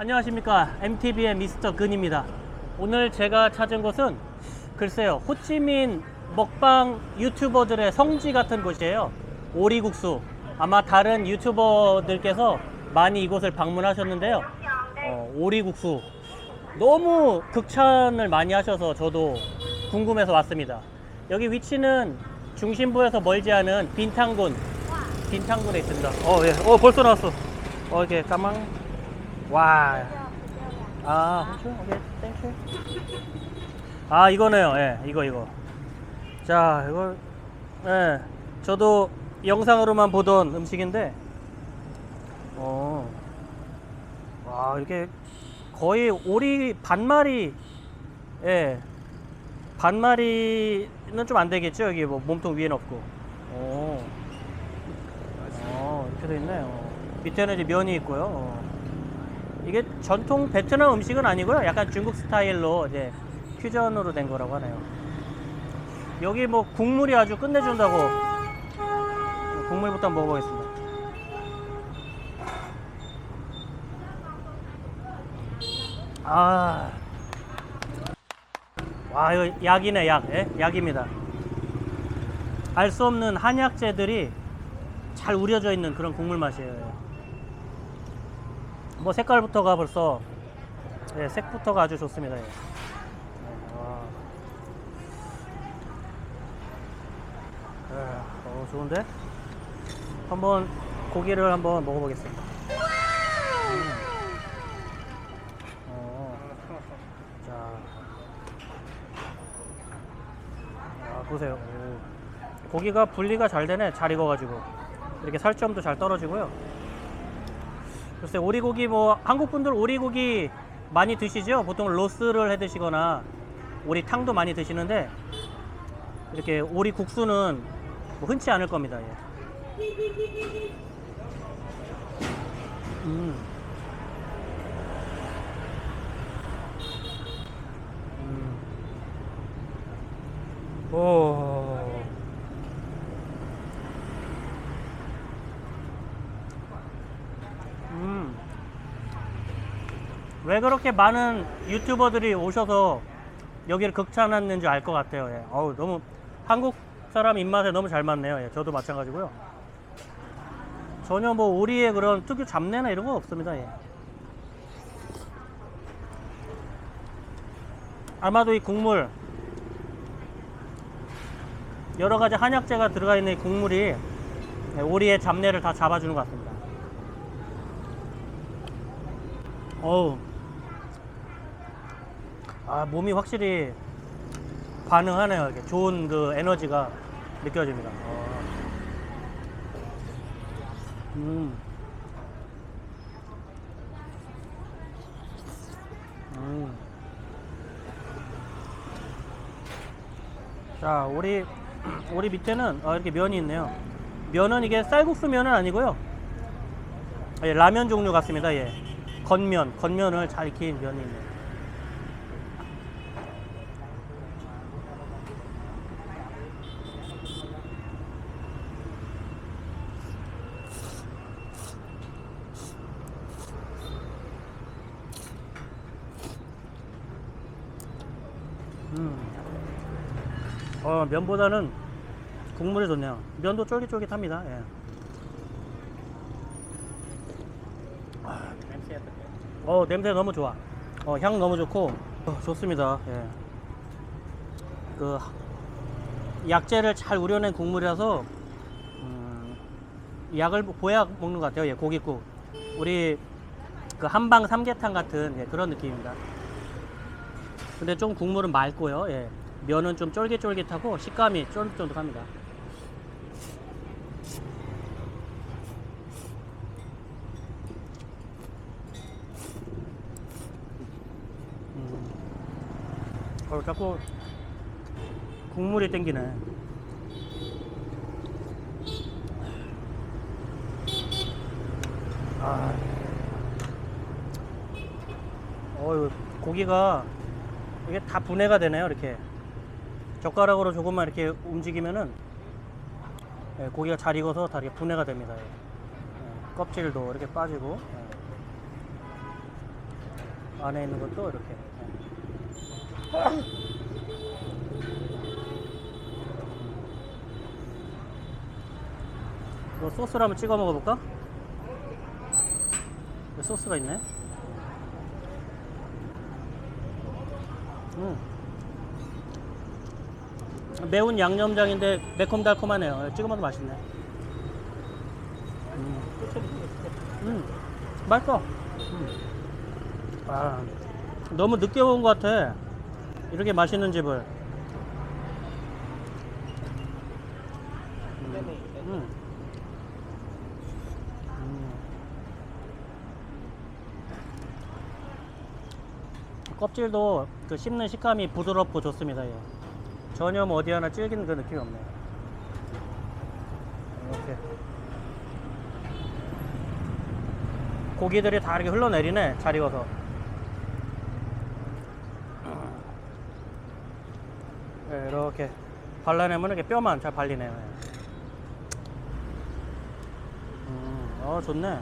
안녕하십니까. MTV의 미스터 근입니다. 오늘 제가 찾은 곳은 글쎄요 호찌민 먹방 유튜버들의 성지 같은 곳이에요. 오리국수. 아마 다른 유튜버들께서 많이 이곳을 방문하셨는데요. 어, 오리국수. 너무 극찬을 많이 하셔서 저도 궁금해서 왔습니다. 여기 위치는 중심부에서 멀지 않은 빈탕군. 빈탕군에 있습니다. 어, 예. 어 벌써 나왔어. 어 이렇게 까망 와. 아. 아, 이거네요. 예, 이거, 이거. 자, 이거, 예, 저도 영상으로만 보던 음식인데, 어, 와, 이렇게 거의 오리 반마리, 예, 반마리는 좀 안 되겠죠? 여기 뭐 몸통 위에는 없고. 오. 어, 이렇게 돼 있네요. 밑에는 이제 면이 있고요. 어. 이게 전통 베트남 음식은 아니고요. 약간 중국 스타일로 이제 퓨전으로 된 거라고 하네요. 여기 뭐 국물이 아주 끝내준다고 국물부터 먹어보겠습니다. 아, 와 이거 약이네 약, 예? 약입니다. 알 수 없는 한약재들이 잘 우려져 있는 그런 국물 맛이에요. 뭐 색깔부터가 벌써 예, 색부터가 아주 좋습니다. 예. 네, 와. 예, 어, 좋은데? 한번 고기를 한번 먹어보겠습니다. 음. 어. 자, 아, 보세요. 오. 고기가 분리가 잘 되네. 잘 익어가지고 이렇게 살점도 잘 떨어지고요. 글쎄 오리고기 뭐 한국 분들 오리고기 많이 드시죠? 보통 로스를 해 드시거나 오리탕도 많이 드시는데 이렇게 오리 국수는 뭐 흔치 않을 겁니다. 예. 음. 음. 오. 음. 왜 그렇게 많은 유튜버들이 오셔서 여기를 극찬했는지 알 것 같아요. 예. 어우, 너무 한국 사람 입맛에 너무 잘 맞네요. 예. 저도 마찬가지고요. 전혀 뭐 오리의 그런 특유 잡내나 이런 거 없습니다. 예. 아마도 이 국물 여러 가지 한약재가 들어가 있는 이 국물이 예, 오리의 잡내를 다 잡아주는 것 같습니다. 어우. 아, 몸이 확실히 반응하네요. 이렇게 좋은 그 에너지가 느껴집니다. 어. 음. 음. 자, 우리, 우리 밑에는 어, 이렇게 면이 있네요. 면은 이게 쌀국수 면은 아니고요. 예, 라면 종류 같습니다. 예. 건면, 건면을 잘 익힌 면이 있네요. 음. 어, 면보다는 국물이 좋네요. 면도 쫄깃쫄깃합니다. 예. 어 냄새 너무 좋아. 어 향 너무 좋고 어, 좋습니다. 예. 그 약재를 잘 우려낸 국물이라서 음, 약을 보약 먹는 것 같아요. 예, 고깃국. 우리 그 한방 삼계탕 같은 예, 그런 느낌입니다. 근데 좀 국물은 맑고요. 예. 면은 좀 쫄깃쫄깃하고 식감이 쫀득쫀득합니다. 음. 어, 자꾸 국물이 땡기네. 아. 어, 이거 고기가 이게 다 분해가 되네요, 이렇게. 젓가락으로 조금만 이렇게 움직이면은 예, 고기가 잘 익어서 다 이렇게 분해가 됩니다. 예. 예, 껍질도 이렇게 빠지고. 예. 안에 있는 것도 이렇게. 이거 소스를 한번 찍어 먹어볼까? 소스가 있네. 음. 매운 양념장인데 매콤달콤하네요. 찍어 먹어도 맛있네. 음. 음. 맛있어. 음. 아, 너무 늦게 온 것 같아. 이렇게 맛있는 집을. 음. 음. 음. 껍질도 그 씹는 식감이 부드럽고 좋습니다. 예. 전혀 뭐 어디 하나 질긴 그 느낌이 없네요. 이렇게 고기들이 다 이렇게 흘러내리네 잘 익어서. 예, 이렇게 발라내면 이렇게 뼈만 잘 발리네요. 예. 음, 어 좋네.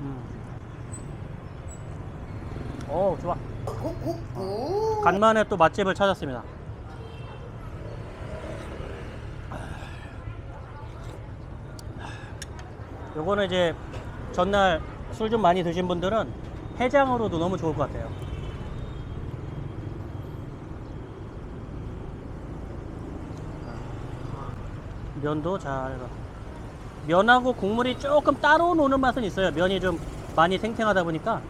음. 오 좋아. 간만에 또 맛집을 찾았습니다. 요거는 이제 전날 술 좀 많이 드신 분들은 해장으로도 너무 좋을 것 같아요. 면도 잘. 면하고 국물이 조금 따로 노는 맛은 있어요. 면이 좀 많이 탱탱하다 보니까.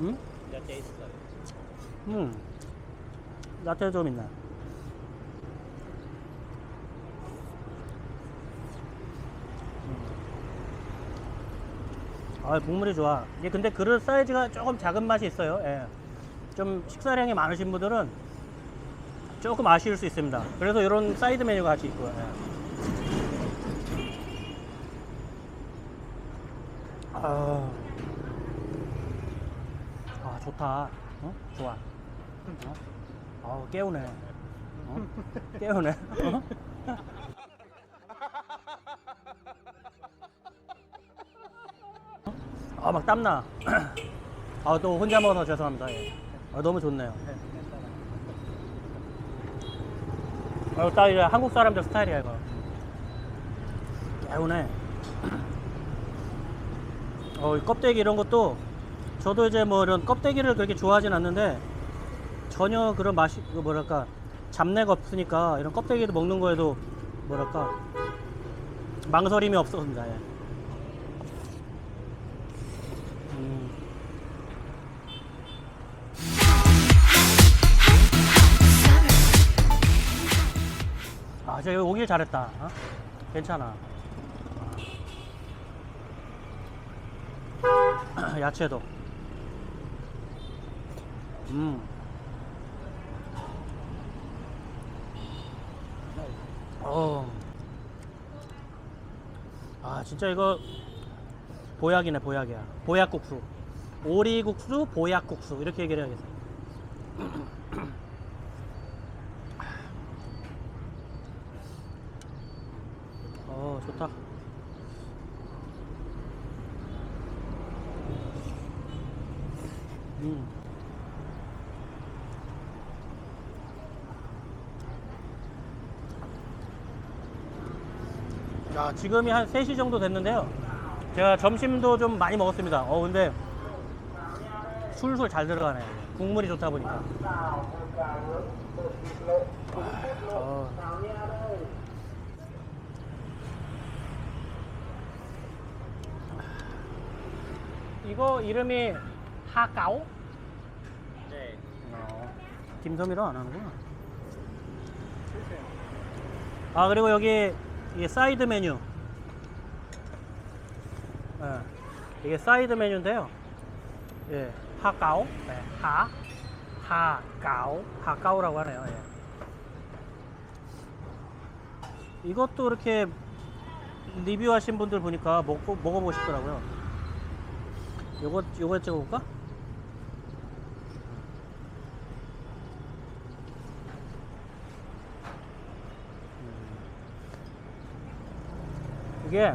음? 음. 야채 좀 있네. 아, 국물이 좋아. 이게 근데 그릇 사이즈가 조금 작은 맛이 있어요. 예. 좀 식사량이 많으신 분들은 조금 아쉬울 수 있습니다. 그래서 이런 사이드 메뉴가 같이 있고요. 예. 아, 아 좋다. 어? 좋아. 어? 아 깨우네. 어? 깨우네. 어? 아막 땀나. 아 또 혼자 먹어서 죄송합니다. 예. 아, 너무 좋네요. 아, 딱 이제 한국 사람들 스타일이야 이거. 개운해. 어, 이 껍데기 이런 것도 저도 이제 뭐 이런 껍데기를 그렇게 좋아하진 않는데 전혀 그런 맛이 그 뭐랄까 잡내가 없으니까 이런 껍데기도 먹는 거에도 뭐랄까 망설임이 없었습니다. 예. 음. 아, 저 여기 오길 잘했다. 어? 괜찮아. 야채도. 음. 어. 아, 진짜 이거 보약이네, 보약이야. 보약국수. 오리국수, 보약국수. 이렇게 얘기를 해야겠어. 어, 좋다. 음. 자, 지금이 한 3시 정도 됐는데요. 제가 점심도 좀 많이 먹었습니다. 어, 근데 술술 잘 들어가네. 국물이 좋다 보니까. 어. 이거 이름이 하까오? 네. 어, 김섬이라 안 하는구나. 아 그리고 여기 이게 사이드 메뉴. 예, 이게 사이드 메뉴인데요. 예, 하까오, 네, 하, 하까오, 하까오라고 하네요. 예. 이것도 이렇게 리뷰하신 분들 보니까 먹고 먹어보고 싶더라고요. 요거 요거 찍어볼까? 이게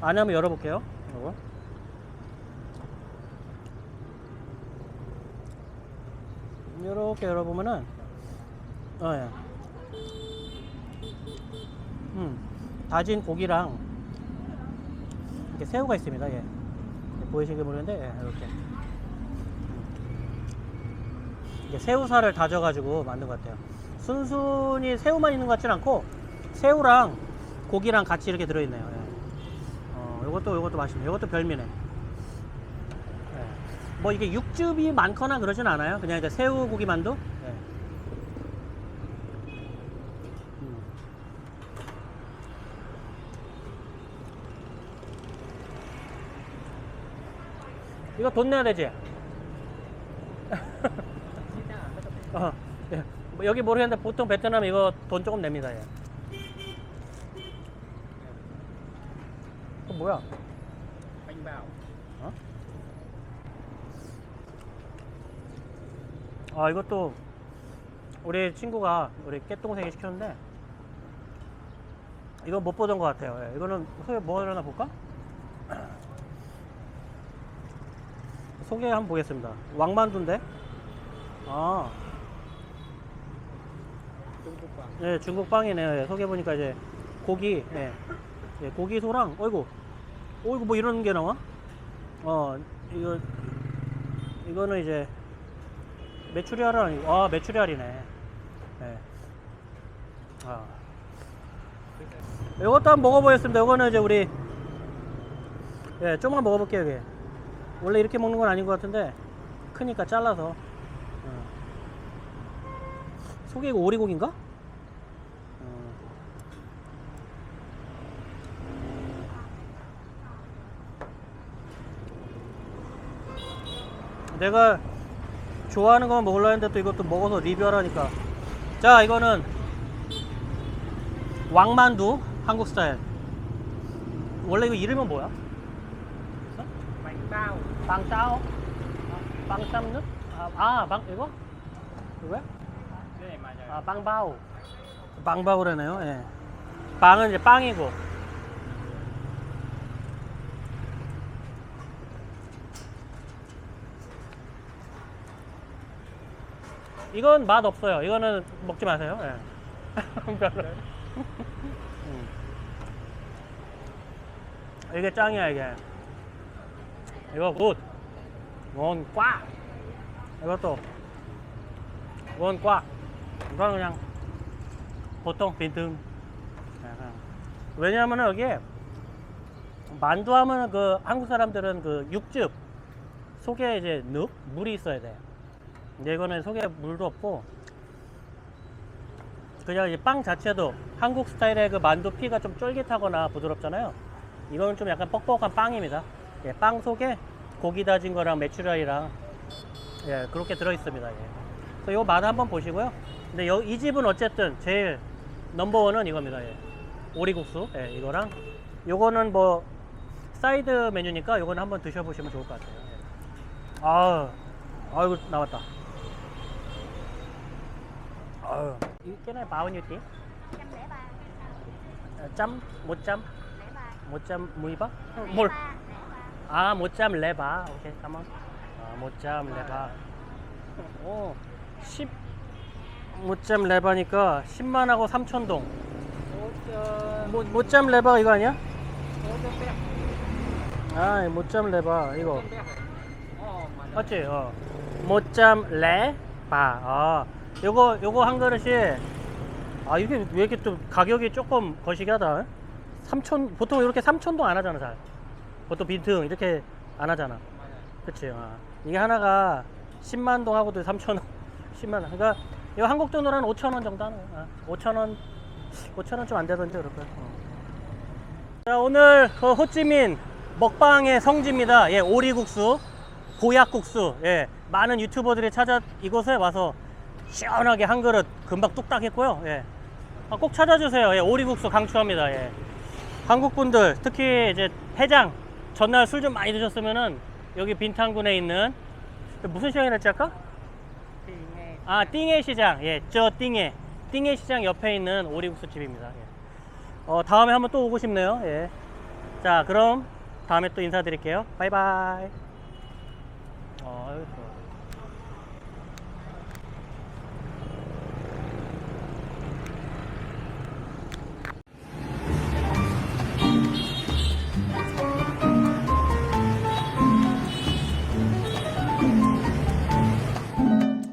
안에 한번 열어볼게요. 이거. 이렇게 열어보면은, 어, 예. 음, 다진 고기랑 이렇게 새우가 있습니다. 예. 보이시게 모르는데, 예, 이렇게. 이게 새우살을 다져가지고 만든 것 같아요. 순순히 새우만 있는 것 같진 않고 새우랑 고기랑 같이 이렇게 들어있네요. 요것도 요것도 맛있네. 요것도 별미네. 예. 뭐 이게 육즙이 많거나 그러진 않아요. 그냥 이제 새우 고기 만두. 예. 음. 이거 돈 내야 되지? 어, 예. 뭐 여기 모르겠는데 보통 베트남 이거 돈 조금 냅니다. 예. 그 뭐야? bao 어? 아 이것도 우리 친구가 우리 깨동생이 시켰는데 이거 못 보던 것 같아요. 예. 이거는 소개 뭐 하려나 볼까? 소개 한번 보겠습니다. 왕만두인데? 아, trung quốc bằng 예, 중국 빵이네요. 예, 소개 보니까 이제 고기, 예, 예, 고기 소랑, 어이구, 어이구 뭐 이런 게 나와? 어, 이거 이거는 이제 메추리알은 아니고, 아 메추리알이네. 예. 아, 이것도 한번 먹어보겠습니다. 이거는 이제 우리 예, 좀만 먹어볼게요. 이게 원래 이렇게 먹는 건 아닌 것 같은데 크니까 잘라서. 어. 속에 이거 오리고기인가? 내가 좋아하는 거만 먹으려 했는데 또 이것도 먹어서 리뷰하라니까 자 이거는 왕만두 한국 스타일 원래 이거 이름은 뭐야? bánh bao 빵짜오? 빵 쌈는? 아, 아, 빵 이거? 이거야? này mà 아, 빵바오. 빵바오라네요. 예. 빵은 이제 빵이고. 이건 맛 없어요. 이거는 먹지 마세요. 예. 별로. 음. 이게 짱이야 이게. 이거 굿. 이건 꽉. 이것도. 이건 꽉. 이거는 그냥 보통 빈틈. 약간. 왜냐하면 여기에 만두 하면은 그 한국 사람들은 그 육즙 속에 이제 늪 물이 있어야 돼. 근데 이거는 속에 물도 없고 그냥 이제 빵 자체도 한국 스타일의 그 만두 피가 좀 쫄깃하거나 부드럽잖아요. 이거는 좀 약간 뻑뻑한 빵입니다. 예, 빵 속에 고기 다진 거랑 메추리알이랑 예, 그렇게 들어 있습니다. 예. 그래서 이거 맛 한번 보시고요. 근데 여- 이 집은 어쨌든 제일 넘버원은 이겁니다. 예. 오리국수 예, 이거랑 요거는 뭐 사이드 메뉴니까 요거는 한번 드셔보시면 좋을 것 같아요. 예. 아, 아이고 나왔다. 아유, cái này bao nhiêu tiền? 103 짬? 못 짬? 03못 짬? 무이바? 뭘? 03 아, 못짬 레바. 오케이, 잠만. 아, 못짬 레바. 오, 10. 못짬 레바니까 10만하고 3천동. 못, 못짬 레바 이거 아니야? 아, 못짬 레바 이거. 맞지? 어. 못짬 레바. 아, 요거 요거 한 그릇이 아 이게 왜 이렇게 좀 가격이 조금 거시기하다. 3천 보통 이렇게 3천동 안 하잖아 잘. 보통 빈틈 이렇게 안 하잖아. 그치? 아. 이게 하나가 10만 동 하고도 3천 원, 10만 원. 그러니까 이거 한국 돈으로 한 5천 원 정도 하는 거야. 아, 5천 원, 5천 원 좀 안 되던데 그럴 거야. 어. 자 오늘 그 호찌민 먹방의 성지입니다. 예, 오리국수, 보약국수. 예, 많은 유튜버들이 찾아 이곳에 와서 시원하게 한 그릇 금방 뚝딱 했고요. 예, 아, 꼭 찾아주세요. 예, 오리국수 강추합니다. 예. 한국 분들 특히 이제 해장 전날 술 좀 많이 드셨으면은 여기 빈탄군에 있는 무슨 시장이랬지 아까? 아 띵해 시장 예저 띵해 띵해 시장 옆에 있는 오리국수 집입니다 예. 어 다음에 한번 또 오고 싶네요 예 자, 그럼 다음에 또 인사드릴게요. 바이바이. 어.